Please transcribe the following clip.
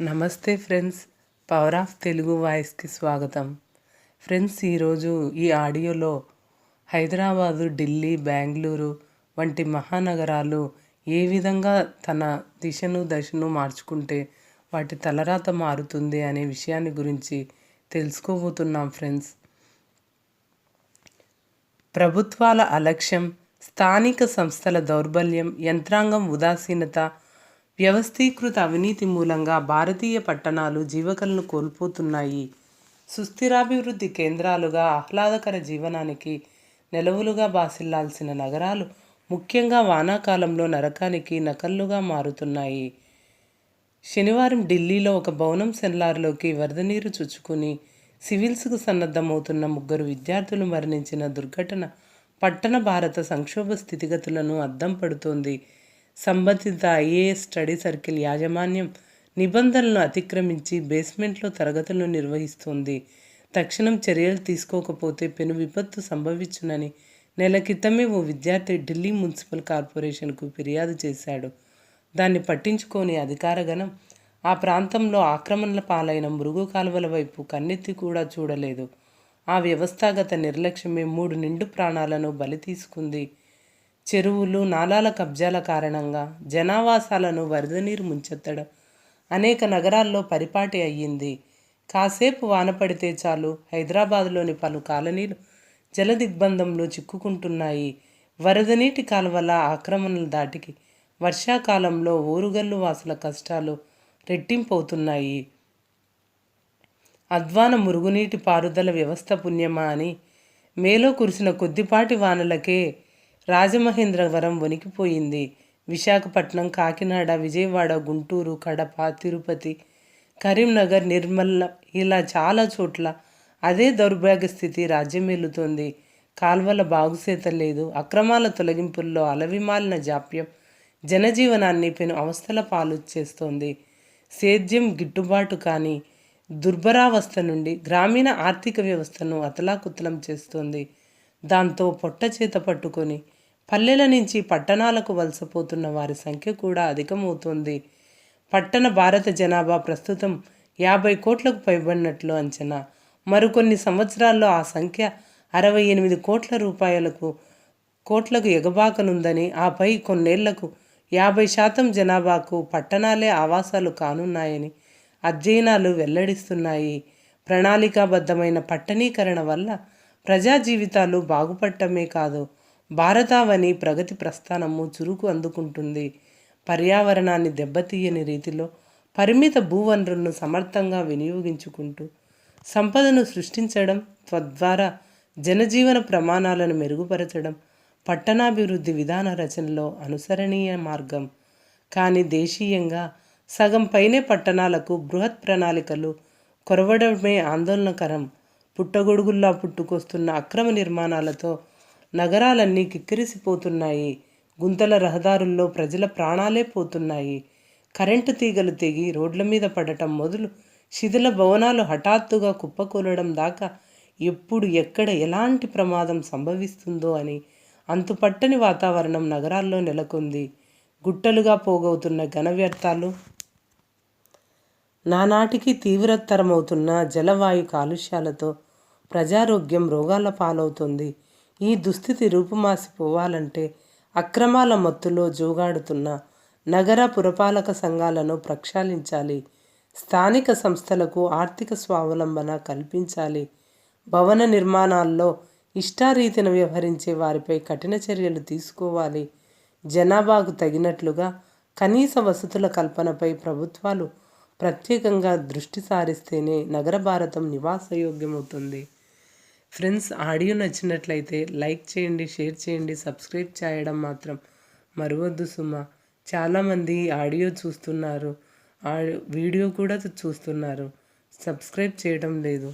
నమస్తే friends power of Telugu వాయిస్కి స్వాగతం. ఫ్రెండ్స్ ఈరోజు ఈ ఆడియోలో హైదరాబాదు ఢిల్లీ బెంగళూరు వంటి మహానగరాలు ఏ విధంగా తన దిశను దశను మార్చుకుంటే వాటి తలరాత మారుతుంది అనే విషయాన్ని గురించి తెలుసుకోబోతున్నాం ఫ్రెండ్స్. ప్రభుత్వాల అలక్ష్యం స్థానిక సంస్థల దౌర్బల్యం యంత్రాంగం ఉదాసీనత వ్యవస్థీకృత అవినీతి మూలంగా భారతీయ పట్టణాలు జీవకలను కోల్పోతున్నాయి. సుస్థిరాభివృద్ధి కేంద్రాలుగా ఆహ్లాదకర జీవనానికి నెలవులుగా బాసిల్లాల్సిన నగరాలు ముఖ్యంగా వానాకాలంలో నరకానికి నకల్లుగా మారుతున్నాయి. శనివారం ఢిల్లీలో ఒక భవనం సెల్లార్లోకి వరద నీరు చుచ్చుకుని సివిల్స్కు సన్నద్ధమవుతున్న ముగ్గురు విద్యార్థులు మరణించిన దుర్ఘటన పట్టణ భారత సంక్షోభ స్థితిగతులను అద్దం పడుతోంది. సంబంధిత ఐఏఎస్ స్టడీ సర్కిల్ యాజమాన్యం నిబంధనలను అతిక్రమించి బేస్మెంట్లో తరగతులను నిర్వహిస్తోంది. తక్షణం చర్యలు తీసుకోకపోతే పెను విపత్తు సంభవించునని నెల క్రితమే ఓ విద్యార్థి ఢిల్లీ మున్సిపల్ కార్పొరేషన్కు ఫిర్యాదు చేశాడు. దాన్ని పట్టించుకోని అధికారగణం ఆ ప్రాంతంలో ఆక్రమణల పాలైన మురుగు కాలువల వైపు కన్నెత్తి కూడా చూడలేదు. ఆ వ్యవస్థాగత నిర్లక్ష్యమే మూడు నిండు ప్రాణాలను బలి తీసుకుంది. చెరువులు నాలాల కబ్జాల కారణంగా జనావాసాలను వరద నీరు ముంచెత్తడం అనేక నగరాల్లో పరిపాటి అయ్యింది. కాసేపు వాన పడితే చాలు హైదరాబాద్లోని పలు కాలనీలు జల దిగ్బంధంలో చిక్కుకుంటున్నాయి. వరద నీటి కాలువల ఆక్రమణల దాటికి వర్షాకాలంలో ఊరుగల్లు వాసుల కష్టాలు రెట్టింపవుతున్నాయి. అద్వాన మురుగునీటి పారుదల వ్యవస్థ పుణ్యమా అని మేలో కురిసిన కొద్దిపాటి వానలకే రాజమహేంద్రవరం వణికిపోయింది. విశాఖపట్నం కాకినాడ విజయవాడ గుంటూరు కడప తిరుపతి కరీంనగర్ నిర్మల్ ఇలా చాలా చోట్ల అదే దౌర్భాగ్య స్థితి రాజ్యమేలుతోంది కాల్వల బాగుసేత లేదు. అక్రమాల తొలగింపుల్లో అలవిమాలిన జాప్యం జనజీవనాన్ని పెను అవస్థల పాలు చేస్తోంది. సేద్యం గిట్టుబాటు కానీ దుర్భరావస్థ నుండి గ్రామీణ ఆర్థిక వ్యవస్థను అతలాకుతలం చేస్తోంది. దాంతో పొట్ట చేత పట్టుకొని పల్లెల నుంచి పట్టణాలకు వలసపోతున్న వారి సంఖ్య కూడా అధికమవుతోంది. పట్టణ భారత జనాభా ప్రస్తుతం యాభై కోట్లకు పైబడినట్లు అంచనా. మరికొన్ని సంవత్సరాల్లో ఆ సంఖ్య అరవై ఎనిమిది కోట్ల రూపాయలకు కోట్లకు ఎగబాకనుందని ఆపై కొన్నేళ్ళకు యాభై శాతం జనాభాకు పట్టణాలే ఆవాసాలు కానున్నాయని అధ్యయనాలు వెల్లడిస్తున్నాయి. ప్రణాళికాబద్ధమైన పట్టణీకరణ వల్ల ప్రజా జీవితాలు బాగుపడటమే కాదు భారతావని ప్రగతి ప్రస్థానము చురుకు అందుకుంటుంది. పర్యావరణాన్ని దెబ్బతీయని రీతిలో పరిమిత భూవనరులను సమర్థంగా వినియోగించుకుంటూ సంపదను సృష్టించడం తద్వారా జనజీవన ప్రమాణాలను మెరుగుపరచడం పట్టణాభివృద్ధి విధాన రచనలో అనుసరణీయ మార్గం. కానీ దేశీయంగా సగం పైనే పట్టణాలకు బృహత్ ప్రణాళికలు కొరవడమే ఆందోళనకరం. పుట్టగొడుగుల్లా పుట్టుకొస్తున్న అక్రమ నిర్మాణాలతో నగరాలన్నీ కిక్కిరిసిపోతున్నాయి. గుంతల రహదారుల్లో ప్రజల ప్రాణాలే పోతున్నాయి. కరెంటు తీగలు తెగి రోడ్ల మీద పడటం మొదలు శిథిల భవనాలు హఠాత్తుగా కుప్పకూలడం దాకా ఎప్పుడు ఎక్కడ ఎలాంటి ప్రమాదం సంభవిస్తుందో అని అంతుపట్టని వాతావరణం నగరాల్లో నెలకొంది. గుట్టలుగా పోగవుతున్న ఘన వ్యర్థాలు నానాటికి తీవ్రతరమవుతున్న జలవాయు కాలుష్యాలతో ప్రజారోగ్యం రోగాల పాలవుతుంది. ఈ దుస్థితి రూపుమాసిపోవాలంటే అక్రమాల మత్తులో జోగాడుతున్న నగర పురపాలక సంఘాలను ప్రక్షాళించాలి. స్థానిక సంస్థలకు ఆర్థిక స్వావలంబన కల్పించాలి. భవన నిర్మాణాల్లో ఇష్టారీతిన వ్యవహరించే వారిపై కఠిన చర్యలు తీసుకోవాలి. జనాభాకు తగినట్లుగా కనీస వసతుల కల్పనపై ప్రభుత్వాలు ప్రత్యేకంగా దృష్టి సారిస్తేనే నగర భారతం నివాసయోగ్యమవుతుంది. ఫ్రెండ్స్ ఆడియో నచ్చినట్లయితే లైక్ చేయండి షేర్ చేయండి సబ్స్క్రైబ్ చేయడం మాత్రం మరవద్దు సుమ. చాలామంది ఆడియో చూస్తున్నారు వీడియో కూడా చూస్తున్నారు. సబ్స్క్రైబ్ చేయడం లేదు.